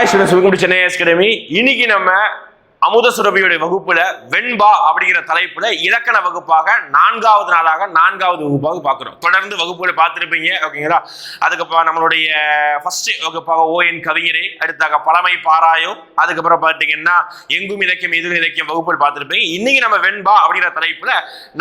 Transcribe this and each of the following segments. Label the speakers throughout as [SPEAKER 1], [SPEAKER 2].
[SPEAKER 1] Hi students welcome to Chennai academy இன்னைக்கு நம்ம அமுத சுரபியுடைய வகுப்புல வெண்பா அப்படிங்கிற தலைப்புல இலக்கண வகுப்பாக நான்காவது நாளாக நான்காவது வகுப்பாக பார்க்குறோம். தொடர்ந்து வகுப்புகளை பார்த்துருப்பீங்க ஓகேங்களா? அதுக்கப்புறம் நம்மளுடைய ஃபர்ஸ்ட் வகுப்பாக ஓஎன் கவிஞரே அடுத்தாக பழமை பாராயும் அதுக்கப்புறம் பார்த்தீங்கன்னா எங்கும் இலக்கியம் எதுவும் இலக்கியம் வகுப்புகள் பார்த்துருப்பீங்க. இன்னைக்கு நம்ம வெண்பா அப்படிங்கிற தலைப்புல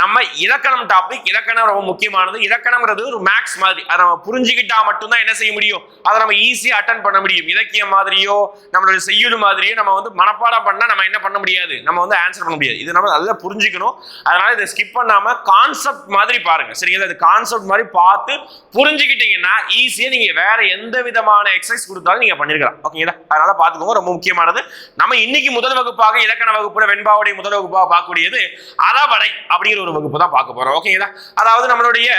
[SPEAKER 1] நம்ம இலக்கணம் டாபிக் இலக்கணம் ரொம்ப முக்கியமானது. இலக்கணம்ங்கிறது ஒரு மேக்ஸ் மாதிரி. அதை நம்ம புரிஞ்சுக்கிட்டா மட்டும்தான் என்ன செய்ய முடியும்? அதை நம்ம ஈஸியாக அட்டன் பண்ண முடியும். இலக்கியம் மாதிரியோ நம்மளுடைய செய்யுள் மாதிரியோ நம்ம வந்து மனப்பாடம் பண்ணால் நம்ம என்ன பண்ண முடியாது? நம்ம வந்து ஆன்சர் பண்ண முடியாது. இது நம்ம நல்லா புரிஞ்சுக்கணும். அதனால இதை ஸ்கிப் பண்ணாம கான்செப்ட் மாதிரி பாருங்க. சரிங்களா? இது கான்செப்ட் மாதிரி பார்த்து புரிஞ்சுக்கிட்டீங்கன்னா ஈஸியாக நீங்க வேற எந்த விதமான எக்ஸசைஸ் கொடுத்தாலும் நீங்க பண்ணிருக்கலாம். ஓகேங்களா அதனால பார்த்துக்கோங்க. ரொம்ப முக்கியமானது. நம்ம இன்னைக்கு முதல் வகுப்பாக இலக்கண வகுப்புல வெண்பாவுடைய முதல் வகுப்பாக பார்க்கக்கூடியது அறவடை அப்படிங்கிற ஒரு வகுப்பு தான் பார்க்க போறோம். ஓகேங்களா அதாவது நம்மளுடைய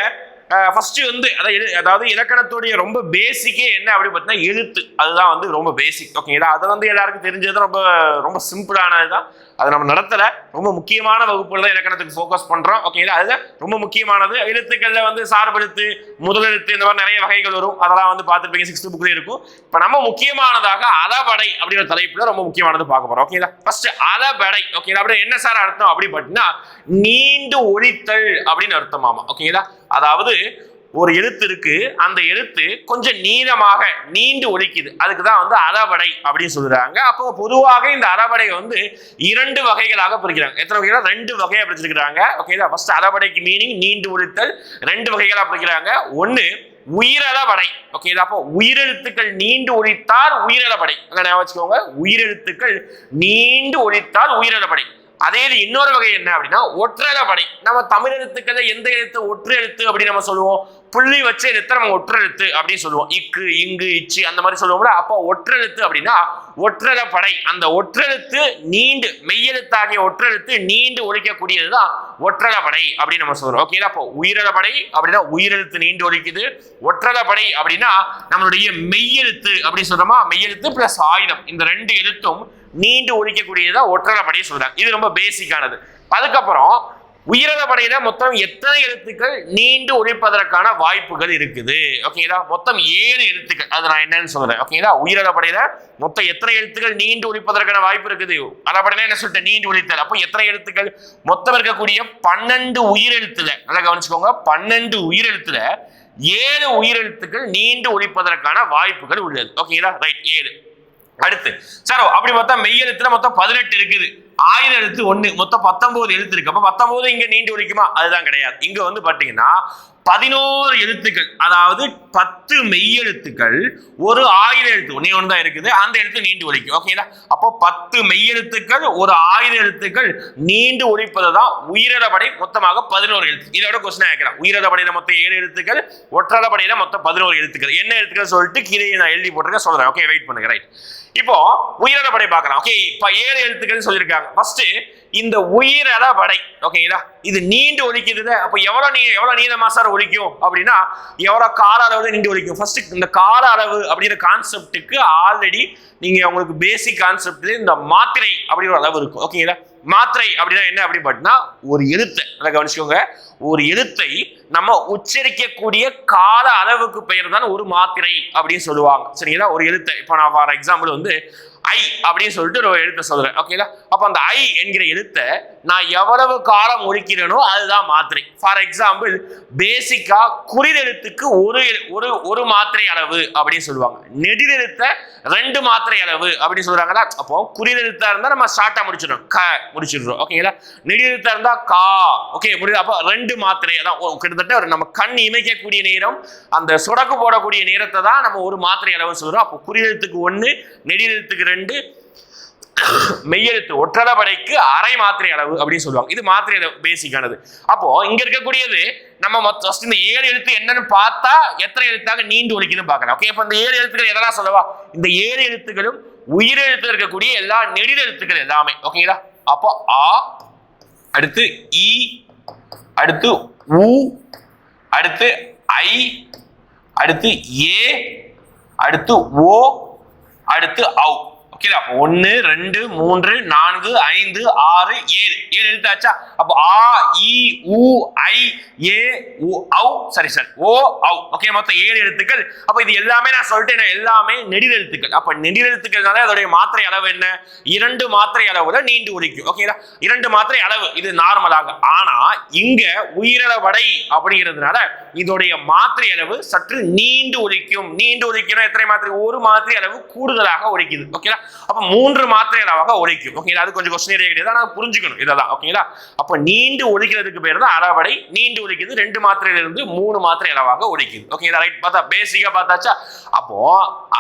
[SPEAKER 1] ஃபஸ்ட்டு வந்து அதாவது எழு- அதாவது இலக்கணத்துடைய ரொம்ப பேசிக்கே என்ன அப்படின்னு பார்த்தீங்கன்னா எழுத்து. அதுதான் வந்து ரொம்ப பேசிக் ஓகேங்களா அது வந்து எல்லாருக்கும் தெரிஞ்சது ரொம்ப ரொம்ப சிம்பிளானது தான் அது நம்ம நடத்தல. ரொம்ப முக்கியமான வகுப்புல தான் இலக்கணத்துக்கு ஃபோக்கஸ் பண்றோம். ஓகேங்களா அதில் ரொம்ப முக்கியமானது. எழுத்துக்கள்ல வந்து சார்பெழுத்து முதலெழுத்து இந்த மாதிரி நிறைய வகைகள் வரும். அதெல்லாம் வந்து பார்த்துருப்பீங்க. சிக்ஸ்த் புக்லேயே இருக்கும். இப்போ நம்ம முக்கியமானதாக அலபடை அப்படிங்கிற தலைப்புல ரொம்ப முக்கியமானது பார்க்க போறோம். ஓகேங்களா ஃபர்ஸ்ட் அலபடை ஓகேங்களா அப்படி என்ன சார் அர்த்தம்? அப்படி பார்த்தீங்கன்னா நீண்டு ஒழித்தல் அப்படின்னு அர்த்தமாமா ஓகேங்களா அதாவது ஒரு எழுத்து இருக்கு. அந்த எழுத்து கொஞ்சம் நீளமாக நீண்டு ஒழிக்குது அதுக்கு தான் வந்து அறவடை அப்படின்னு சொல்றாங்க. அப்போ பொதுவாக இந்த அறவடை வந்து இரண்டு வகைகளாக பிரிக்கிறாங்க. எத்தனை வகைகளா ரெண்டு வகையாக பிரிச்சிருக்கிறாங்க. ஓகேதா ஃபர்ஸ்ட் அறவடைக்கு மீனிங் நீண்டு ஒழித்தல் ரெண்டு வகைகளாக பிரிக்கிறாங்க. ஒன்று உயிரளவடை ஓகே அப்போ உயிரெழுத்துக்கள் நீண்டு ஒழித்தால் உயிரளவடை அங்க ஞாபகம் வச்சுக்கோங்க. உயிரெழுத்துக்கள் நீண்டு ஒழித்தால் உயிரளவடை அதே இது இன்னொரு வகை என்ன அப்படின்னா ஒற்றெழுப்படை நம்ம தமிழ் எழுத்துக்களை எந்த எழுத்து? ஒற்று எழுத்து அப்படின்னு நம்ம சொல்லுவோம். புள்ளி வச்ச எழுத்து நம்ம ஒற்றெழுத்து அப்படின்னு சொல்லுவோம். இக்கு இங்கு இச்சு அந்த மாதிரி சொல்லுவோம்ல. அப்போ ஒற்றெழுத்து அப்படின்னா ஒற்றெழப்படை அந்த ஒற்றெழுத்து நீண்டு மெய்யெழுத்தாகிய ஒற்றெழுத்து நீண்டு ஒழிக்கக்கூடியது ஒழிக்கக்கூடியதுதான் படை அப்படின்னு நம்ம சொல்றோம். ஓகேங்களா அப்போ உயிரிழப்படை அப்படின்னா உயிரெழுத்து நீண்டு ஒழிக்குது. ஒற்றளப்படை அப்படின்னா நம்மளுடைய மெய்யெழுத்து அப்படின்னு சொல்றோமா? மெய்யெழுத்து பிளஸ் ஆயுதம். இந்த ரெண்டு எழுத்தும் நீண்டு ஒழிக்கக்கூடியதா படையை சொல்றாங்க. இது ரொம்ப பேசிக்கானது அதுக்கப்புறம் உயிரத படையில மொத்தம் எத்தனை எழுத்துக்கள் நீண்டு ஒழிப்பதற்கான வாய்ப்புகள் இருக்குது? ஓகேங்களா மொத்தம் ஏழு எழுத்துக்கள். அது நான் என்னன்னு சொல்றேன். ஓகேங்களா உயிரத படையில மொத்தம் எத்தனை எழுத்துக்கள் நீண்டு ஒழிப்பதற்கான வாய்ப்பு இருக்குது? அறப்படையில என்ன சொல்லிட்டு நீண்டு ஒழித்தல். அப்போ எத்தனை எழுத்துக்கள்? மொத்தம் இருக்கக்கூடிய பன்னெண்டு உயிரெழுத்துல நல்லா கவனிச்சுக்கோங்க. பன்னெண்டு உயிரெழுத்துல ஏழு உயிரெழுத்துக்கள் நீண்டு ஒழிப்பதற்கான வாய்ப்புகள் உள்ளது. ஓகேங்களா ரைட் ஏழு. அடுத்து சார் அப்படி பார்த்தா மெய் எழுத்துல மொத்தம் பதினெட்டு இருக்குது. ஆயிரம் எழுத்து ஒன்று மொத்தம் பத்தொன்பது எழுத்து இருக்கு. அப்போ பத்தொன்பது இங்க நீண்டு ஒழிக்குமா? அதுதான் கிடையாது. இங்க வந்து பார்த்தீங்கன்னா பதினோரு எழுத்துக்கள் அதாவது பத்து மெய்யெழுத்துக்கள் ஒரு ஆயிரம் எழுத்து ஒன்றே ஒன்று தான் இருக்குது. அந்த எழுத்து நீண்டு ஒழிக்கும். ஓகேங்களா அப்போ பத்து மெய்யெழுத்துக்கள் ஒரு ஆயிரம் எழுத்துக்கள் நீண்டு ஒழிப்பது தான் உயிரடப்படை மொத்தமாக பதினோரு எழுத்து. இதோட கொஸ்டின் கேட்கிறேன். உயிரிழப்படையில மொத்தம் ஏழு எழுத்துக்கள் ஒற்றளப்படையில மொத்தம் பதினோரு எழுத்துக்கள். என்ன எழுத்துக்கள் சொல்லிட்டு கீழே நான் எழுதி போட்டிருக்கேன் சொல்கிறேன் ஓகே வெயிட் பண்ணுங்க ரைட் இப்போ படை பார்க்கலாம். ஓகே இப்போ ஏழு எழுத்துக்கள் சொல்லியிருக்காங்க. ஃபர்ஸ்ட் இந்த உயிரிழப்படை ஓகேங்களா இது? நீண்டு ஒழிக்குது அப்போ எவ்வளவு நீ எவ்வளவு நீளமா சார் ஒழிக்கும் அப்படின்னா எவ்வளவு கால அளவு நீண்டு ஒழிக்கும் ஃபர்ஸ்ட் இந்த கால அளவு அப்படிங்கிற கான்செப்டுக்கு ஆல்ரெடி நீங்க உங்களுக்கு பேசிக் கான்செப்ட் இந்த மாத்திரை அப்படிங்கிற ஒரு அளவு இருக்கும். ஓகேங்களா மாத்திரை அப்படின்னா என்ன அப்படின்னு பார்த்தீங்கன்னா ஒரு எழுத்தை. அதை கவனிச்சுக்கோங்க. ஒரு எழுத்தை நம்ம உச்சரிக்கக்கூடிய கால அளவுக்கு பெயர் தான் ஒரு மாத்திரை அப்படின்னு சொல்லுவாங்க. சரிங்களா? ஒரு எழுத்தை. இப்போ நான் ஃபார் எக்ஸாம்பிள் வந்து ஐ அப்படின்னு சொல்லிட்டு ஒரு எழுத்தை சொல்கிறேன் ஓகேங்களா அப்போ அந்த ஐ என்கிற எழுத்தை நான் எவ்வளவு காலம் ஒழிக்கிறேனோ அதுதான் மாத்திரை. ஃபார் எக்ஸாம்பிள் பேசிக்காக குறிலெழுத்துக்கு ஒரு எழு- ஒரு ஒரு மாத்திரை அளவு அப்படின்னு சொல்லுவாங்க. நெடிலெழுத்தை ரெண்டு மாத்திரை அளவு அப்படின்னு சொல்கிறாங்களா அப்போ குறிலெழுத்தா இருந்தால் நம்ம ஸ்டார்ட்டாக முடிச்சிடணும். க முடிச்சிடுறோம். ஓகேங்களா நெடிலெழுத்தா இருந்தால் கா. ஓகே முடியுது. அப்போ ரெண்டு மாத்திரை தான் கிட்டத்தட்ட ஒரு நம்ம கண் இமைக்கக்கூடிய நேரம் அந்த சுடக்கு போடக்கூடிய நேரத்தை தான் நம்ம ஒரு மாத்திரை அளவு சொல்கிறோம் அப்போ குறிலெழுத்துக்கு ஒன்று நெடிலெழுத்துக்கு ரெண்டு மெய்யெழுத்து ஒற்றளபடைக்கு அரை மாத்திரை அளவு அப்படின்னு சொல்லுவாங்க. இது மாத்திரை அளவு பேசிக்கானது அப்போ இங்க இருக்கக்கூடியது நம்ம மொத்த ஃபஸ்ட் இந்த ஏழு எழுத்து என்னன்னு பார்த்தா எத்தனை எழுத்தாக நீண்டு ஒழிக்குதுன்னு பார்க்கலாம். ஓகே இப்போ இந்த ஏழு எழுத்துக்கள் எதெல்லாம் சொல்லவா? இந்த ஏழு எழுத்துக்களும் உயிரெழுத்து இருக்கக்கூடிய எல்லா நெடில் எழுத்துக்கள் எல்லாமே. ஓகேங்களா அப்போ ஆ அடுத்து இ அடுத்து உ அடுத்து ஐ அடுத்து ஏ அடுத்து ஓ அடுத்து அவு ஓகே அப்போ ஒன்னு ரெண்டு மூன்று நான்கு ஐந்து ஆறு ஏழு. ஏழு எழுத்தாச்சா? அப்போ ஆ இ உ ஐ ஏ உ ஔ சரி சார் ஓ ஔ. ஓகே மொத்தம் ஏழு எழுத்துக்கள். அப்போ இது எல்லாமே நான் சொல்லிட்டேன் எல்லாமே நெடில் எழுத்துக்கள். அப்போ நெடில் எழுத்துக்கள்னால அதோடைய மாத்திரை அளவு என்ன? இரண்டு மாத்திரை அளவுல நீண்டு உரிக்கும் ஓகேங்களா இரண்டு மாத்திரை அளவு இது நார்மலாக ஆனா இங்க உயிரளவடை அப்படிங்கிறதுனால இதோடைய மாத்திரை அளவு சற்று நீண்டு ஒலிக்கும். நீண்டு ஒலிக்கணும் எத்தனை மாத்திரை? ஒரு மாத்திரை அளவு கூடுதலாக ஒலிக்குது. ஓகேங்களா அப்ப மூன்று மாத்திரை அளவாக ஓகேங்களா அது கொஞ்சம் கொஸ்டின் கிடையாது ஆனால் புரிஞ்சுக்கணும். இதான் ஓகேங்களா அப்ப நீண்டு ஒழிக்கிறதுக்கு பேர் தான் அறவடை. நீண்டு ஒலிக்குது ரெண்டு மாத்திரையில இருந்து மூணு மாத்திரை அளவாக உழைக்குது ஓகேங்களா ரைட் பார்த்தா பேசிக்கா பார்த்தாச்சா? அப்போ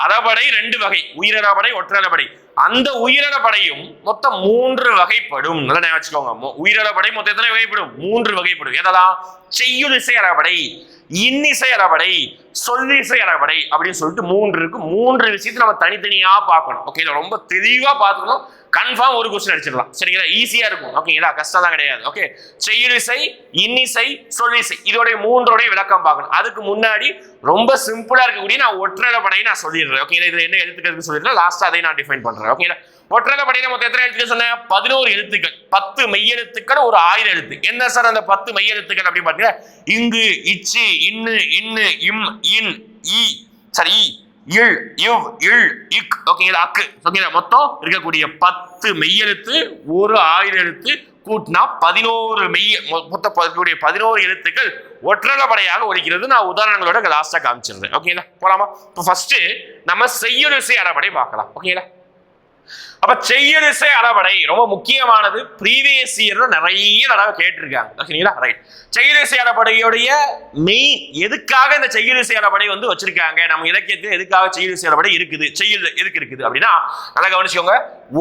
[SPEAKER 1] அறவடை ரெண்டு வகை. உயிரறபடை ஒற்றரபடை அந்த உயிரிழப்படையும் மொத்தம் மூன்று வகைப்படும். நல்லா ஞாபகம் வச்சுக்கோங்க. மொத்தம் எத்தனை வகைப்படும்? மூன்று வகைப்படும். எதெல்லாம்? செய்யுதிசை அறப்படை இன்னிசை அறப்படை சொல்லிசை அறப்படை அப்படின்னு சொல்லிட்டு மூன்று இருக்கு. மூன்று விஷயத்தை நம்ம தனித்தனியா பார்க்கணும். ஓகேங்களா ரொம்ப தெளிவா பார்த்துக்கணும். கன்ஃபார்ம் ஒரு கொஸ்டின் அடிச்சிடலாம். சரிங்களா? ஈஸியா இருக்கும். ஓகேங்களா கஷ்டம் தான் கிடையாது. ஓகே செய்யுளிசை இன்னிசை சொல்லிசை. இதோடைய மூன்றோடைய விளக்கம் பார்க்கணும். அதுக்கு முன்னாடி ரொம்ப சிம்பிளா இருக்கக்கூடிய நான் ஒற்றரப்படை நான் சொல்லிடுறேன். ஓகேங்களா இதுல என்ன எழுத்துக்கள் சொல்லிடுறேன்? லாஸ்ட் அதை நான் டிஃபைன் பண்றேன். ஓகேங்களா ஒற்றரப்படையில மொத்தம் எத்தனை எழுத்துக்கள் சொன்னேன்? பதினோரு எழுத்துக்கள். பத்து மெய்யெழுத்துக்கள் ஒரு ஆயிரம் எழுத்து. என்ன சார் அந்த பத்து மெய்யெழுத்துக்கள் அப்படின்னு பாத்தீங்கன்னா இங்கு இச்சு இன்னு இன்னு இம் இன் இ. சரி இல் இவ் இல் இக். ஓகேங்களா அக்கு. ஓகேங்களா மொத்தம் இருக்கக்கூடிய பத்து மெய்யெழுத்து ஒரு ஆயிரம் எழுத்து கூட்டினா பதினோரு மெய் மொ- மொத்த இருக்கக்கூடிய பதினோரு எழுத்துக்கள் ஒற்றலப்படையாக ஒழிக்கிறது நான் உதாரணங்களோட லாஸ்ட்டாக காமிச்சிருந்தேன் ஓகேங்களா போலாமா? இப்போ ஃபர்ஸ்ட் நம்ம செய்யுளிசை அறப்படை பார்க்கலாம். ஓகேங்களா அப்ப செய்யுளிசை அளவடை. ரொம்ப முக்கியமானது ப்ரீவியஸ் இயர்ல நிறைய தடவை கேட்டிருக்காங்க. ஓகேங்களா ரைட் செய்யுளிசை அளவடையுடைய மெயின் எதுக்காக இந்த செய்யுளிசை அளவடை வந்து வச்சிருக்காங்க? நம்ம இலக்கியத்தில் எதுக்காக செய்யுளிசை அளவடை இருக்குது? செய்யுள் எதுக்கு இருக்குது? அப்படின்னா நல்லா கவனிச்சுக்கோங்க.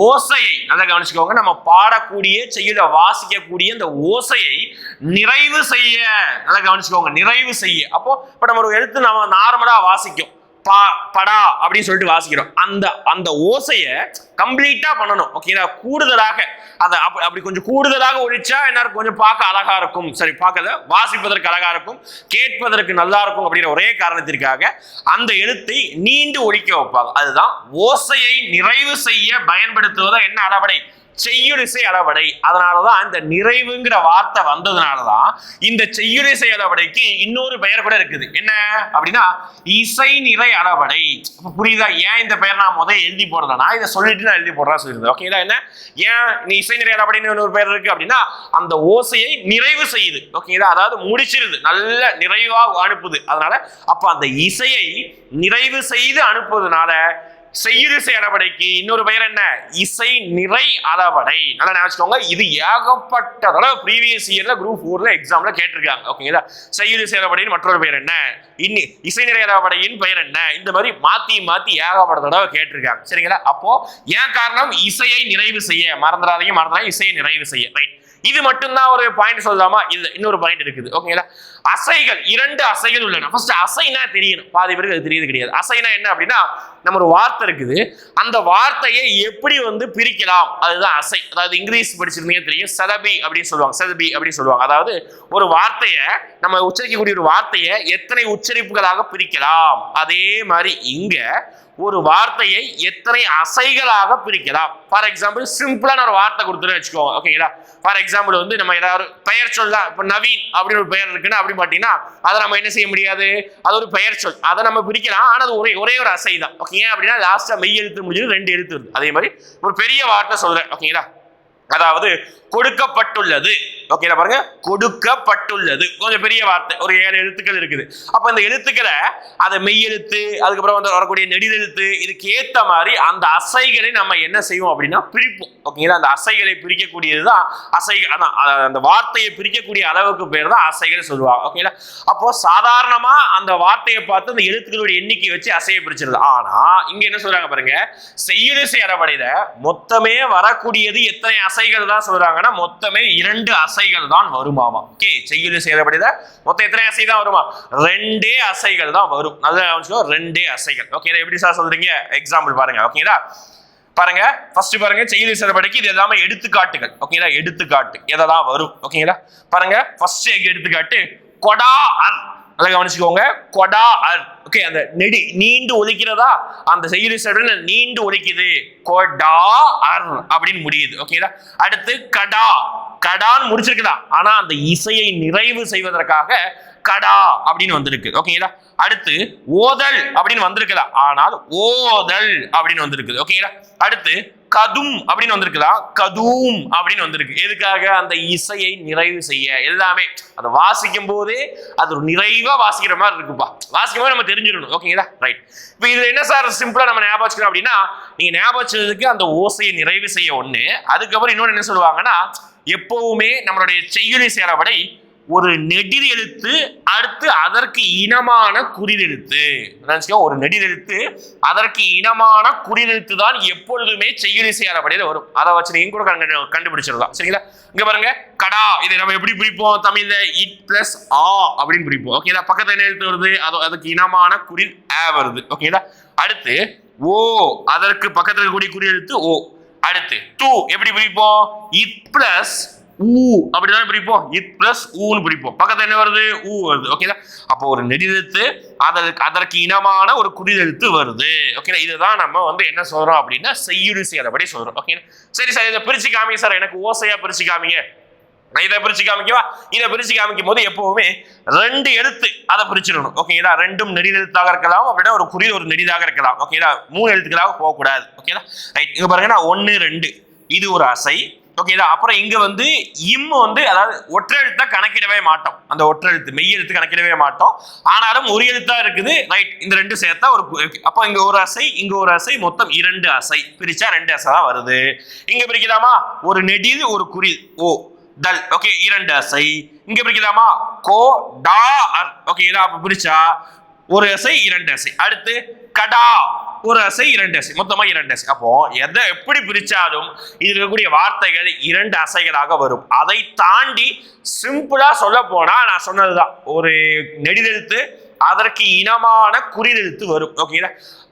[SPEAKER 1] ஓசையை நல்லா கவனிச்சுக்கோங்க. நம்ம பாடக்கூடிய செய்யுளை வாசிக்கக்கூடிய இந்த ஓசையை நிறைவு செய்ய நல்லா கவனிச்சுக்கோங்க. நிறைவு செய்ய. அப்போ இப்ப நம்ம ஒரு எழுத்து நம்ம நார்மலா வாசிக்கும். பா படா அப்படின்னு சொல்லிட்டு வாசிக்கிறோம். அந்த அந்த ஓசையை கம்ப்ளீட்டாக பண்ணணும். ஓகேங்களா கூடுதலாக அதை அப்படி அப்படி கொஞ்சம் கூடுதலாக ஒழிச்சா என்ன கொஞ்சம் பார்க்க அழகா இருக்கும். சரி பார்க்கல. வாசிப்பதற்கு அழகா இருக்கும். கேட்பதற்கு நல்லா இருக்கும் அப்படிங்கிற ஒரே காரணத்திற்காக அந்த எழுத்தை நீண்டு ஒழிக்க வைப்பாங்க. அதுதான் ஓசையை நிறைவு செய்ய பயன்படுத்துவதா என்ன அளவடை செய்யுளிசை அளவடை. அதனாலதான் இந்த நிறைவுங்கிற வார்த்தை வந்ததுனாலதான் இந்த செய்யுளிசை அளவடைக்கு இன்னொரு பெயர் கூட இருக்குது. என்ன? அப்படின்னா இசை நிறை அளவடை. புரியுதா? ஏன் இந்த பெயர் நான் முதல் எழுதி போடுறேன்னா இதை சொல்லிட்டு நான் எழுதி போடுறேன் சொல்லியிருந்தேன். ஓகேங்களா என்ன? ஏன் நீ இசை நிறை அளவடைன்னு ஒரு பெயர் இருக்கு அப்படின்னா அந்த ஓசையை நிறைவு செய்யுது. ஓகேங்களா அதாவது முடிச்சிருது. நல்ல நிறைவா அனுப்புது. அதனால அப்ப அந்த இசையை நிறைவு செய்து அனுப்புவதனால செய்யுது அளவடைக்கு இன்னொரு பெயர் என்ன? இசை நிறை அளவடை. நல்லா நினைச்சுக்கோங்க இது ஏகப்பட்ட தடவை ப்ரீவியஸ் இயர்ல குரூப் ஃபோர்ல எக்ஸாம்ல கேட்டிருக்காங்க. ஓகேங்களா செய்யுது அளவடையின் மற்றொரு பெயர் என்ன? இன்னி இசை நிறை அளவடையின் பெயர் என்ன? இந்த மாதிரி மாத்தி மாத்தி ஏகப்பட்ட தடவை கேட்டிருக்காங்க. சரிங்களா? அப்போ ஏன் காரணம்? இசையை நிறைவு செய்ய. மறந்துடாதீங்க. மறந்துடாதீங்க. இசையை நிறைவு செய்ய. ரைட் இது மட்டும்தான் ஒரு பாயிண்ட் சொல்லலாமா? இல்லை இன்னொரு பாயிண்ட் இருக்குது. ஓகேங்களா அசைகள் இரண்டு அசைகள் உள்ளன. ஃபர்ஸ்ட் அசைனா தெரியணும். பாதி பேருக்கு அது தெரியுது கிடையாது. அசைனா என்ன அப்படின்னா நம்ம ஒரு வார்த்தை இருக்குது. அந்த வார்த்தையை எப்படி வந்து பிரிக்கலாம்? அதுதான் அசை. அதாவது இங்கிலீஷ் படிச்சிருந்தீங்க தெரியும். சதபி அப்படின்னு சொல்லுவாங்க. சதபி அப்படின்னு சொல்லுவாங்க. அதாவது ஒரு வார்த்தையை நம்ம உச்சரிக்கக்கூடிய ஒரு வார்த்தையை எத்தனை உச்சரிப்புகளாக பிரிக்கலாம்? அதே மாதிரி இங்க ஒரு வார்த்தையை எத்தனை அசைகளாக பிரிக்கலாம்? ஃபார் எக்ஸாம்பிள் சிம்பிளான ஒரு வார்த்தை கொடுத்துட்டு வச்சுக்கோங்க. ஓகேங்களா ஃபார் எக்ஸாம்பிள் எக்ஸாம்பிள் வந்து நம்ம ஏதாவது பெயர் சொல்லலாம் இப்போ நவீன் அப்படின்னு ஒரு பெயர் இருக்குன்னு அப்படி பார்த்தீங்கன்னா அதை நம்ம என்ன செய்ய முடியாது? அது ஒரு பெயர் சொல். அதை நம்ம பிரிக்கலாம். ஆனால் அது ஒரே ஒரே ஒரு அசை தான். ஓகே ஏன் அப்படின்னா லாஸ்ட்டாக மெய் எழுத்து முடிஞ்சது ரெண்டு எழுத்து அதே மாதிரி ஒரு பெரிய வார்த்தை சொல்கிறேன் ஓகேங்களா அதாவது கொடுக்கப்பட்டுள்ளது. ஓகே பாருங்க. கொடுக்கப்பட்டுள்ளது. கொஞ்சம் பெரிய வார்த்தை. ஒரு ஏழு எழுத்துக்கள் இருக்குது. அப்ப இந்த எழுத்துக்களை அதை மெய்யெழுத்து அதுக்கப்புறம் வந்து வரக்கூடிய நெடிலெழுத்து இதுக்கு ஏத்த மாதிரி அந்த அசைகளை நம்ம என்ன செய்வோம் அப்படின்னா பிரிப்போம். ஓகேங்களா அந்த அசைகளை பிரிக்கக்கூடியது தான் அசைகள் அந்த வார்த்தையை பிரிக்கக்கூடிய அளவுக்கு பேர் தான் அசைகள் சொல்லுவாங்க. ஓகேங்களா அப்போ சாதாரணமா அந்த வார்த்தையை பார்த்து அந்த எழுத்துக்களுடைய எண்ணிக்கை வச்சு அசையை பிரிச்சிருது. ஆனா இங்க என்ன சொல்றாங்க பாருங்க? செய்யுளிசை அறப்படையில மொத்தமே வரக்கூடியது எத்தனை அசைகள் தான் சொல்றாங்கன்னா மொத்தமே இரண்டு அசை அசைகள் தான் வருமாமா? ஓகே செய்யுளிசை தான் மொத்தம் எத்தனை அசை தான் வருமா? ரெண்டே அசைகள் தான் வரும். நல்லா கவனிச்சுக்கோ, ரெண்டே அசைகள். ஓகே இதை எப்படி சார் சொல்றீங்க? எக்ஸாம்பிள் பாருங்க ஓகேங்களா பாருங்க ஃபர்ஸ்ட் பாருங்க செய்தி சிறப்படைக்கு இது எல்லாமே எடுத்துக்காட்டுகள். ஓகேங்களா எடுத்துக்காட்டு எதெல்லாம் வரும்? ஓகேங்களா பாருங்க ஃபர்ஸ்ட் எடுத்துக்காட்டு? கொடா அர். நல்லா கவனிச்சுக்கோங்க கொடா அர். ஓகே அந்த நெடி நீண்டு ஒலிக்கிறதா? அந்த செய்யுளி சொல்ற நீண்டு ஒலிக்குது. கொடா அர் அப்படின்னு முடியுது. ஓகேதா அடுத்து கடா. கடான்னு முடிச்சிருக்குதா? ஆனா அந்த இசையை நிறைவு செய்வதற்காக கடா அப்படின்னு வந்திருக்கு. ஓகேங்களா அடுத்து ஓதல் அப்படின்னு வந்திருக்குதா? ஆனால் ஓதல் அப்படின்னு வந்திருக்குது. ஓகேங்களா அடுத்து கதும் அப்படின்னு வந்திருக்குதா? கதூம் அப்படின்னு வந்திருக்கு. எதுக்காக? அந்த இசையை நிறைவு செய்ய. எல்லாமே அதை வாசிக்கும் போதே அது ஒரு நிறைவா வாசிக்கிற மாதிரி இருக்குப்பா. வாசிக்கும் போது நம்ம தெரிஞ்சிடணும். ஓகேங்களா ரைட் இப்போ இதுல என்ன சார் சிம்பிளா நம்ம ஞாபகம் வச்சுக்கிறோம் அப்படின்னா நீங்க ஞாபகம் வச்சதுக்கு அந்த ஓசையை நிறைவு செய்ய ஒண்ணு. அதுக்கப்புறம் இன்னொன்று என்ன சொல்லுவாங்கன்னா எப்பவுமே நம்மளுடைய செய்யுளி சேரவடை ஒரு நெடிர் எழுத்து அடுத்து அதற்கு இனமான குறிலெழுத்து ஒரு நெடிர் எழுத்து அதற்கு இனமான குறிலெழுத்து தான் எப்பொழுதுமே செய்யுளி சேரபடியில் வரும். அதை வச்சு நீங்க கூட கண்டு கண்டுபிடிச்சிடலாம். சரிங்களா? இங்க பாருங்க. கடா இதை நம்ம எப்படி பிரிப்போம்? தமிழ்ல இட் பிளஸ் ஆ அப்படின்னு பிரிப்போம். ஓகேங்களா பக்கத்துல என்ன எழுத்து வருது? அது அதுக்கு இனமான குறில் ஆ வருது. ஓகேங்களா அடுத்து ஓ அதற்கு பக்கத்துல இருக்கக்கூடிய குறி எழுத்து ஓ அடுத்து டூ எப்படி பிரிப்போம்? இட் பிளஸ் ஊ. அப்படிதான் பிரிப்போம். இட் பிளஸ் ஊன்னு பிரிப்போம். பக்கத்துல என்ன வருது? ஊ வருது. ஓகேதா அப்போ ஒரு நெடிதெழுத்து அதற்கு அதற்கு இனமான ஒரு குடிதெழுத்து வருது. ஓகேங்களா இதுதான் நம்ம வந்து என்ன சொல்றோம் அப்படின்னா செய்யுடு செய்யறபடி சொல்றோம். ஓகேங்களா சரி சார். இதை பிரிச்சு காமிங்க சார் எனக்கு ஓசையா பிரிச்சு காமிங்க. நான் இதை பிரிச்சு காமிக்கவா? இதை பிரிச்சு காமிக்கும் போது எப்பவுமே ரெண்டு எழுத்து அதை பிரிச்சிடணும். ஓகேங்களா ரெண்டும் நெடிதெழுத்தாக இருக்கலாம். அப்படின்னா ஒரு குறி ஒரு நெடிதாக இருக்கலாம். ஓகேங்களா மூணு எழுத்துக்களாக போகக்கூடாது. ஓகேங்களா ரைட் இங்க பாருங்க நான் ஒன்று ரெண்டு. இது ஒரு அசை. ஓகேதா அப்புறம் இங்க வந்து இம் வந்து அதாவது ஒற்றெழுத்த கணக்கிடவே மாட்டோம். அந்த ஒற்றெழுத்து மெய் எழுத்து கணக்கிடவே மாட்டோம். ஆனாலும் ஒரு எழுத்தா இருக்குது. ரைட் இந்த ரெண்டு சேர்த்தா ஒரு அப்போ இங்க ஒரு அசை இங்க ஒரு அசை மொத்தம் இரண்டு அசை. பிரிச்சா ரெண்டு அசை தான் வருது. இங்க பிரிக்கலாமா? ஒரு நெடிது ஒரு குறி ஓ தல் ஓகே இரண்டு அசை. இங்க பிரிக்கலாமா? கோ டா அர். ஓகே இதா பிரிச்சா ஒரு அசை இரண்டு அசை. அடுத்து கடா. ஒரு அசை இரண்டு அசை. மொத்தமா இரண்டு அசை. அப்போ எதை எப்படி பிரிச்சாலும் இது இருக்கக்கூடிய வார்த்தைகள் இரண்டு அசைகளாக வரும். அதை தாண்டி சிம்பிளா சொல்ல போனா நான் சொன்னதுதான். ஒரு நெடிதெழுத்து அதற்கு இனமான குறிதெழுத்து வரும். ஓகேங்களா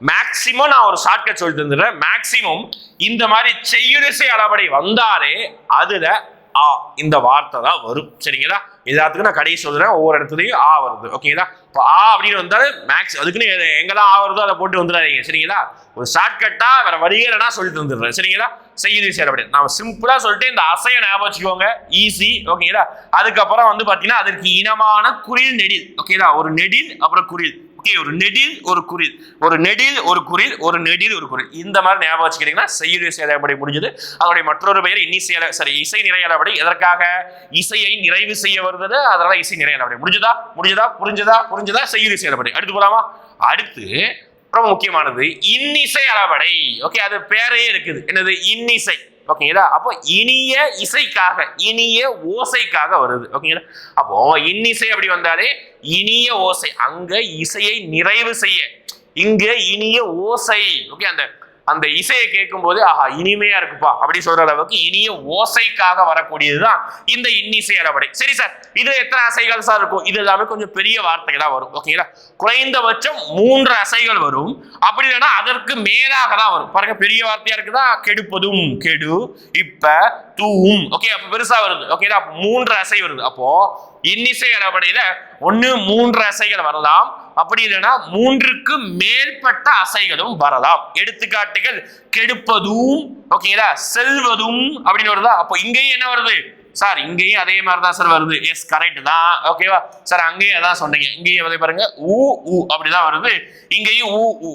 [SPEAKER 1] மேக்சிமம் நான் ஒரு ஷார்ட்கட் சொல்லிட்டு இருந்துடுறேன் மேக்சிமம் இந்த மாதிரி செய்யுரிசை அளபடி வந்தாலே அதுல ஆ இந்த வார்த்தை தான் வரும். சரிங்களா? எல்லாத்துக்கும் நான் கடைசி சொல்றேன். ஒவ்வொரு இடத்துலையும் ஆ வருது. ஓகேங்களா? இப்போ ஆ அப்படின்னு வந்தாலும் மேக்ஸ் அதுக்குன்னு எங்கெல்லாம் ஆ வருதோ அதை போட்டு வந்துடாதீங்க. சரிங்களா? ஒரு ஷார்ட்கட்டா வேற நான் சொல்லிட்டு வந்துடுறேன். சரிங்களா? செய்யுது சேரப்படி நான் சிம்பிளா சொல்லிட்டு இந்த அசையை ஞாபகம் வச்சுக்கோங்க. ஈஸி ஓகேங்களா? அதுக்கப்புறம் வந்து பாத்தீங்கன்னா அதற்கு இனமான குறில் நெடில் ஓகேங்களா? ஒரு நெடில் அப்புறம் குரில். ஒரு நெடில் ஒரு குறில். ஒரு நெடில் ஒரு குறில் ஒரு நெடில் ஒரு குறில். இந்த மாதிரி ஞாபகம் வச்சுக்கிட்டீங்கன்னா செய்யுள் செயலப்படி முடிஞ்சது. அதனுடைய மற்றொரு பெயர் இன்னி செயல சரி இசை நிறையலப்படி எதற்காக? இசையை நிறைவு செய்ய வருது அதனால இசை நிறையலப்படி முடிஞ்சதா? முடிஞ்சதா? புரிஞ்சதா? புரிஞ்சதா? செய்யுள் செயலப்படி அடுத்து போலாமா? அடுத்து ரொம்ப முக்கியமானது இன்னிசை அளபடை ஓகே அது பேரே இருக்குது. என்னது? இன்னிசை. ஓகேங்களா அப்போ இனிய இசைக்காக இனிய ஓசைக்காக வருது. ஓகேங்களா அப்போ இன்னிசை அப்படி வந்தாலே இனிய ஓசை. அங்க இசையை நிறைவு செய்ய. இங்க இனிய ஓசை. ஓகே அந்த அந்த இசையை கேட்கும்போது ஆஹா இனிமையா இருக்குப்பா அப்படி சொல்ற அளவுக்கு இனிய ஓசைக்காக வரக்கூடியதுதான் இந்த இன்னிசை அளபடை சரி சார் இது எத்தனை அசைகள் சார் இருக்கும்? இது எல்லாமே கொஞ்சம் பெரிய வார்த்தைகளா வரும். ஓகேங்களா குறைந்தபட்சம் மூன்று அசைகள் வரும். அப்படி இல்லைன்னா அதற்கு மேலாக தான் வரும். பாருங்க பெரிய வார்த்தையா இருக்குதா? கெடுப்பதும் கெடு இப்ப தூவும். ஓகே அப்ப பெருசா வருது. ஓகேங்களா மூன்று அசை வருது. அப்போ இன்னிசை அளபடையில ஒன்று மூன்று அசைகள் வரலாம். அப்படி இல்லைன்னா மூன்றுக்கு மேற்பட்ட அசைகளும் வரலாம். எடுத்துக்காட்டுகள் கெடுப்பதும் ஓகேங்களா செல்வதும் அப்படின்னு வருதா? அப்போ இங்கேயும் என்ன வருது? சார் இங்கேயும் அதே மாதிரி தான் சார் வருது. எஸ் கரெக்ட் தான். ஓகேவா சார் அங்கேயும் அதான் சொன்னீங்க. இங்கேயும் அதே பாருங்க? ஊ ஊ அப்படிதான் வருது. இங்கேயும் ஊ ஊ.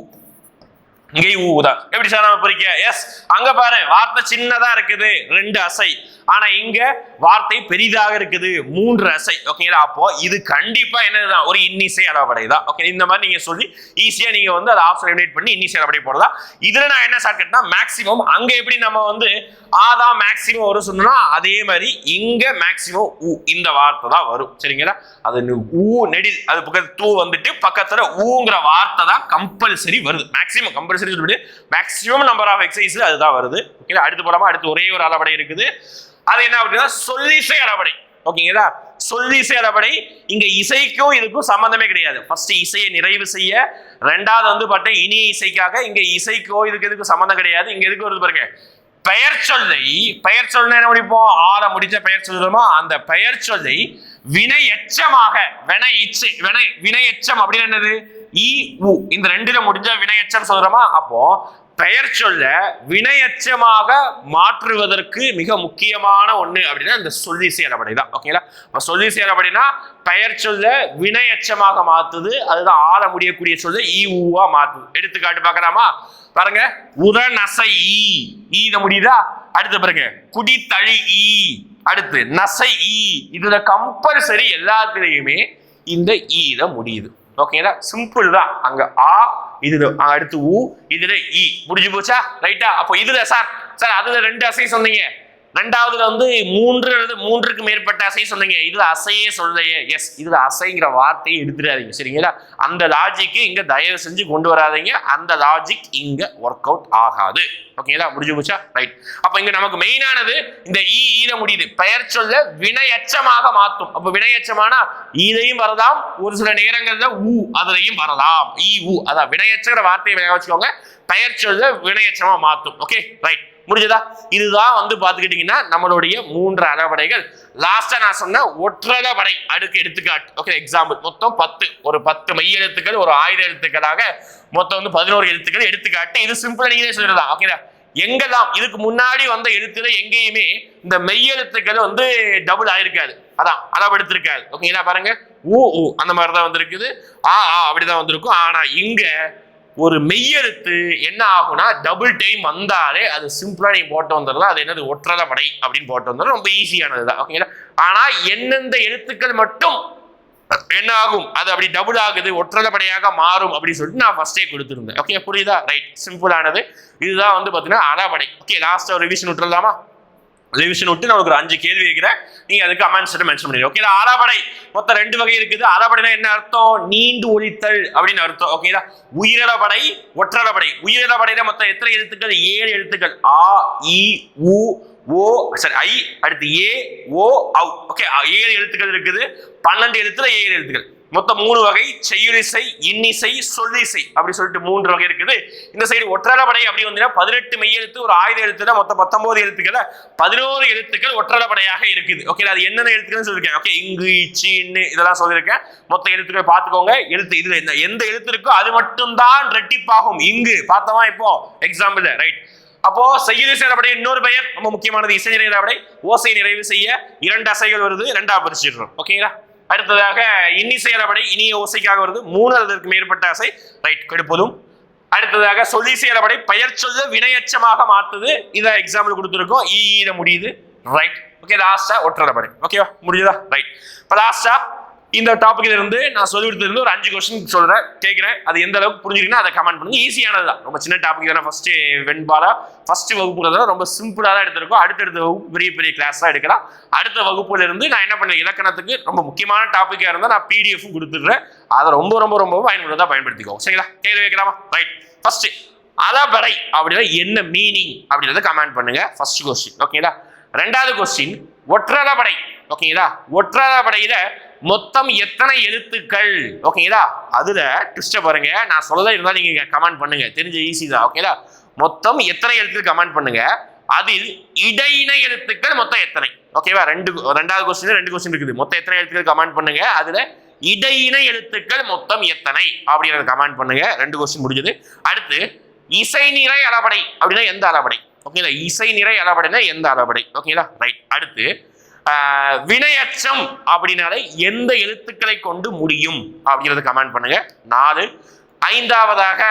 [SPEAKER 1] இங்கேயும் ஊ தான். எப்படி சார் நம்ம பிரிக்க? எஸ் அங்க பாரு வார்த்தை சின்னதா இருக்குது. ரெண்டு அசை. ஆனா இங்க வார்த்தை பெரிதாக இருக்குது. மூன்று அசை. ஓகேங்களா அப்போ இது கண்டிப்பா என்னதுதான் ஒரு இன்னிசை அளவடை தான். ஓகே இந்த மாதிரி நீங்க சொல்லி ஈஸியா நீங்க வந்து அதை ஆப்ஷன் எலிமினேட் பண்ணி இன்னிசை அளவடை போடலாம். இதுல நான் என்ன ஷார்ட்கட்னா மேக்சிமம் அங்க எப்படி நம்ம வந்து ஆதா மேக்சிமம் வரும் சொன்னோம்னா அதே மாதிரி இங்க மேக்சிமம் ஊ இந்த வார்த்தை தான் வரும். சரிங்களா? அது ஊ நெடில். அது பக்கத்து தூ வந்துட்டு பக்கத்துல ஊங்கிற வார்த்தை தான் கம்பல்சரி வருது. மேக்சிமம் கம்பல்சரி சொல்லிட்டு மேக்ஸிமம் நம்பர் ஆஃப் எக்ஸசைஸ் அதுதான் வருது. ஓகேங்களா அடுத்து போலாமா? அடுத்து ஒரே ஒரு அளவடை இருக்குது. அது என்ன அப்படின்னா சொல்லிசை அளபடை ஓகேங்களா? சொல்லிசை அளபடை இங்க இசைக்கும் இதுக்கும் சம்பந்தமே கிடையாது. ஃபர்ஸ்ட் இசையை நிறைவு செய்ய ரெண்டாவது வந்து பார்த்தா இனிய இசைக்காக இங்க இசைக்கோ இதுக்கு எதுக்கும் சம்பந்தம் கிடையாது. இங்க எதுக்கு வருது பாருங்க. பெயர் சொல்லை பெயர் சொல்ல என்ன முடிப்போம்? ஆற முடிச்ச பெயர் சொல்லுமா அந்த பெயர் சொல்லை வினை எச்சமாக வினை இச்சை வினை வினை எச்சம் அப்படின்னு என்னது? இ உ. இந்த ரெண்டுல முடிஞ்ச வினையச்சம் சொல்றோமா அப்போ பெயர் சொல்ல வினையச்சமாக மாற்றுவதற்கு மிக முக்கியமான ஒன்று அப்படின்னா இந்த சொல்லி செயலபடை தான். ஓகேங்களா இப்போ சொல்லி செயலபடினா பெயர் சொல்ல வினையச்சமாக மாற்றுது அதுதான் ஆள முடியக்கூடிய சொல்ல ஈ ஊவா மாற்றுது எடுத்துக்காட்டு பார்க்கலாமா? பாருங்க. உரநசை ஈ. ஈத முடியுதா? அடுத்து பாருங்க. குடித்தழி ஈ. அடுத்து நசை ஈ. இதுல கம்பல்சரி எல்லாத்துலேயுமே இந்த ஈத முடியுது. ஓகேங்களா சிம்பிள் தான். அங்க ஆ இதுல அடுத்து ஊ இதுல இ. முடிஞ்சு போச்சா? ரைட்டா அப்போ இதுல சார் சார் அதுல ரெண்டு அசை சொன்னீங்க. ரெண்டாவதுல வந்து மூன்று அல்லது மூன்றுக்கு மேற்பட்ட அசை சொன்னீங்க. இதுல அசையே சொல்லையே எஸ் இதுல அசைங்கிற வார்த்தையை எடுத்துடாதீங்க. சரிங்களா? அந்த லாஜிக்கு இங்க தயவு செஞ்சு கொண்டு வராதீங்க. அந்த லாஜிக் இங்க ஒர்க் அவுட் ஆகாது. ஓகேங்களா முடிஞ்சு போச்சா? ரைட் அப்ப இங்க நமக்கு மெயினானது இந்த e, e ஈ ஈர முடியுது. பெயர் சொல்ல வினையச்சமாக மாத்தும். அப்ப வினையச்சமானா ஈதையும் வரலாம். ஒரு சில நேரங்கள்ல ஊ அதுலயும் வரலாம். E, ஈ ஊ அதான். வினையச்சங்கிற வார்த்தையை வச்சுக்கோங்க. பெயர் சொல்ல வினையச்சமா மாத்தும். ஓகே ரைட் முடிஞ்சதா? இதுதான் வந்து பாத்துக்கிட்டீங்கன்னா நம்மளுடைய மூன்று அளவடைகள் லாஸ்டா நான் சொன்ன ஒற்றளவடை அடுக்கு எடுத்துக்காட்டு. ஓகே எக்ஸாம்பிள் மொத்தம் பத்து. ஒரு பத்து மைய எழுத்துக்கள் ஒரு ஆயிரம் எழுத்துக்களாக மொத்தம் வந்து பதினோரு எழுத்துக்கள் எடுத்துக்காட்டு. இது சிம்பிளா நீங்களே சொல்லிடலாம். ஓகேடா எங்கெல்லாம் இதுக்கு முன்னாடி வந்த எழுத்துல எங்கேயுமே இந்த மெய்யெழுத்துக்கள் வந்து டபுள் ஆயிருக்காது. அதான் அளவெடுத்திருக்காது ஓகேங்களா பாருங்க. ஊ ஊ. அந்த மாதிரி தான் வந்திருக்குது. ஆ ஆ அப்படிதான் வந்திருக்கும். ஆனா இங்க ஒரு மெய்யெழுத்து என்ன ஆகும்னா டபுள் டைம் வந்தாலே அது சிம்பிளாக நீங்கள் போட்டு வந்துடலாம். அது என்னது? ஒற்றலை படை அப்படின்னு போட்டு வந்துடலாம். ரொம்ப ஈஸியானது தான் ஓகேங்களா ஆனால் எந்தெந்த எழுத்துக்கள் மட்டும் என்ன ஆகும்? அது அப்படி டபுள் ஆகுது ஒற்றலை மாறும் அப்படின்னு சொல்லிட்டு நான் ஃபர்ஸ்டே கொடுத்துருந்தேன். ஓகே புரியுதா? ரைட் சிம்பிளானது இதுதான் வந்து பார்த்தீங்கன்னா அறபடை ஓகே லாஸ்ட்டாக ஒரு ரிவிஷன் விட்டுறலாமா? ரிவிஷன் விட்டு நான் ஒரு அஞ்சு கேள்வி வைக்கிறேன். நீங்க அதுக்கு அமெண்ட்ஸ் மென்ஷன் பண்ணிடுங்க. ஓகே அறபடை மொத்தம் ரெண்டு வகை இருக்குது. அறபடைனா என்ன அர்த்தம்? நீண்டு ஒழித்தல் அப்படின்னு அர்த்தம். ஓகேங்களா உயிரிழபடை ஒற்றரபடை உயிரிழபடையில மொத்தம் எத்தனை எழுத்துக்கள்? ஏழு எழுத்துக்கள். ஆ இ உ ஓ சரி ஐ அடுத்து ஏ ஓ ஔ. ஓகே ஏழு எழுத்துக்கள் இருக்குது. பன்னெண்டு எழுத்துல ஏழு எழுத்துக்கள். மொத்தம் மூணு வகை. செய்யுளிசை இன்னிசை சொல்லிசை. அப்படி சொல்லிட்டு மூன்று வகை இருக்குது. இந்த சைடு ஒற்றளபடை அப்படி வந்தீங்கன்னா பதினெட்டு மெய்யெழுத்து ஒரு ஆயுத எழுத்துல மொத்தம் பத்தொன்பது எழுத்துக்கள் பதினோரு எழுத்துக்கள் ஒற்றளபடையாக இருக்குது. ஓகே அது என்னென்ன எழுத்துக்கள்னு சொல்லியிருக்கேன். ஓகே இங்கு இச்சி இன்னு இதெல்லாம் சொல்லியிருக்கேன். மொத்த எழுத்துக்கள் பார்த்துக்கோங்க. எழுத்து இதுல எந்த எழுத்து இருக்கோ அது மட்டும்தான் ரெட்டிப்பாகும். இங்கு பார்த்தோமா இப்போ? எக்ஸாம்பிள் ரைட் அப்போ செய்யுளிசை செயலப்படை இன்னொரு பெயர். ரொம்ப முக்கியமானது இசை நிறைவு ஓசை நிறைவு செய்ய இரண்டு அசைகள் வருது. ரெண்டா பிரிச்சிடுறோம். ஓகேங்களா அடுத்ததாக இன்னி செயலப்படை இனிய ஓசைக்காக வருது மூணு அதற்கு மேற்பட்ட அசை ரைட் கெடுப்பதும் அடுத்ததாக சொல்லி செயலபடை பெயர் சொல்ல வினையச்சமாக மாத்துது இதை எக்ஸாம்பிள் கொடுத்துருக்கோம் ஈ முடியுது ரைட் ஓகே லாஸ்டா ஒற்றரப்படை ஓகேவா முடியுதா ரைட் இப்போ லாஸ்டா இந்த டாபிக்ல இருந்து நான் சொல்லிவிட்டு இருந்து ஒரு அஞ்சு கொஸ்டின் சொல்றேன். கேட்கிறேன். அது எந்த அளவுக்கு புரிஞ்சுக்கிட்டா அதை கமெண்ட் பண்ணுங்க. ஈஸியானது தான். ரொம்ப சின்ன டாபிக் தானே. ஃபர்ஸ்ட் வெண்பாலா? ஃபர்ஸ்ட் வகுப்புல தான் ரொம்ப சிம்பிளா தான் எடுத்திருக்கோம். அடுத்தடுத்த வகுப்பு பெரிய பெரிய கிளாஸ் தான் எடுக்கலாம். அடுத்த வகுப்புல இருந்து நான் என்ன பண்ணேன்? இலக்கணத்துக்கு ரொம்ப முக்கியமான டாபிக்கா இருந்தால் நான் பிடிஎஃப் கொடுத்துடுறேன். அதை ரொம்ப ரொம்ப ரொம்ப பயன்படுத்தா பயன்படுத்திக்கோ சரிங்களா? கேள்வி வைக்கலாமா ரைட் ஃபர்ஸ்ட் அலபறை அப்படின்னா என்ன மீனிங் அப்படின்றத கமெண்ட் பண்ணுங்க. ஃபர்ஸ்ட் கொஸ்டின் ஓகேங்களா ரெண்டாவது கொஸ்டின் ஒற்றரபடை ஓகேங்களா ஒற்றரபடையில மொத்தம் எத்தனை எழுத்துக்கள்? ஓகேங்களா அதுல ட்விஸ்ட பாருங்க. நான் சொல்லதான் இருந்தால் நீங்க கமெண்ட் பண்ணுங்க. தெரிஞ்ச ஈஸி தான். ஓகேங்களா மொத்தம் எத்தனை எழுத்துக்கள் கமெண்ட் பண்ணுங்க? அதில் இடையின எழுத்துக்கள் மொத்தம் எத்தனை? ஓகேவா ரெண்டு ரெண்டாவது கொஸ்டின் ரெண்டு கொஸ்டின் இருக்குது. மொத்தம் எத்தனை எழுத்துக்கள் கமெண்ட் பண்ணுங்க? அதுல இடையின எழுத்துக்கள் மொத்தம் எத்தனை? அப்படிங்கிறத கமெண்ட் பண்ணுங்க. ரெண்டு கொஸ்டின் முடிஞ்சது. அடுத்து இசை நிறை அளபடை அப்படின்னா எந்த அளபடை ஓகேங்களா இசை நிறை அளபடைனா எந்த அளபடை ஓகேங்களா ரைட் அடுத்து வினையச்சம் அப்படின்னாலே எந்த எழுத்துக்களை கொண்டு முடியும் அப்படிங்கிறத கமெண்ட் பண்ணுங்க. நாலு ஐந்தாவதாக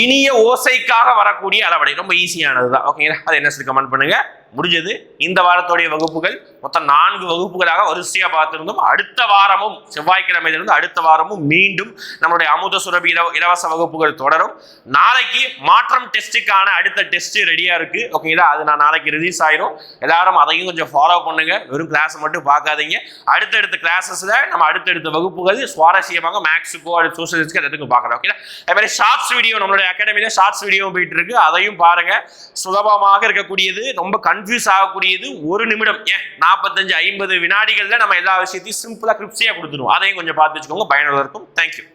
[SPEAKER 1] இனிய ஓசைக்காக வரக்கூடிய அளவடை. ரொம்ப ஈஸியானது தான் ஓகேங்களா அது என்ன சொல்லி கமெண்ட் பண்ணுங்க? முடிஞ்சது. இந்த வாரத்துடைய வகுப்புகள் மொத்தம் நான்கு வகுப்புகளாக வரிசையாக பார்த்திருந்தோம். அடுத்த வாரமும் செவ்வாய்க்கிழமையிலிருந்து அடுத்த வாரமும் மீண்டும் நம்மளுடைய அமுத சுரபி இலவ இலவச வகுப்புகள் தொடரும். நாளைக்கு மாற்றம் டெஸ்ட்டுக்கான அடுத்த டெஸ்ட் ரெடியாக இருக்கு. ஓகேங்களா அது நான் நாளைக்கு ரிலீஸ் ஆயிரும். எல்லாரும் அதையும் கொஞ்சம் ஃபாலோ பண்ணுங்க. வெறும் கிளாஸை மட்டும் பார்க்காதீங்க. அடுத்தடுத்த கிளாஸஸ்ல நம்ம அடுத்தடுத்த வகுப்புகள் சுவாரஸ்யமாக மேக்ஸுக்கோ அடுத்து சோஷியல் சயின்ஸ்க்கு எல்லாத்துக்கும் பார்க்கலாம். ஓகேங்களா அதே மாதிரி ஷார்ட்ஸ் வீடியோ நம்மளுடைய அகாடமியில ஷார்ட்ஸ் வீடியோ போயிட்டு இருக்கு. அதையும் பாருங்க. சுலபமாக இருக்கக்கூடியது. ரொம்ப கன்ஃபியூஸ் ஆகக்கூடியது ஒரு நிமிடம். ஏன்? நாற்பத்தஞ்சு ஐம்பது வினாடிகளில் நம்ம எல்லா விஷயத்தையும் சிம்பிளாக கிரிப்ஸியா கொடுத்துருவோம் அதையும் கொஞ்சம் பார்த்து வச்சுக்கோங்க. பயனுள்ளதாக இருக்கும். தேங்க்யூ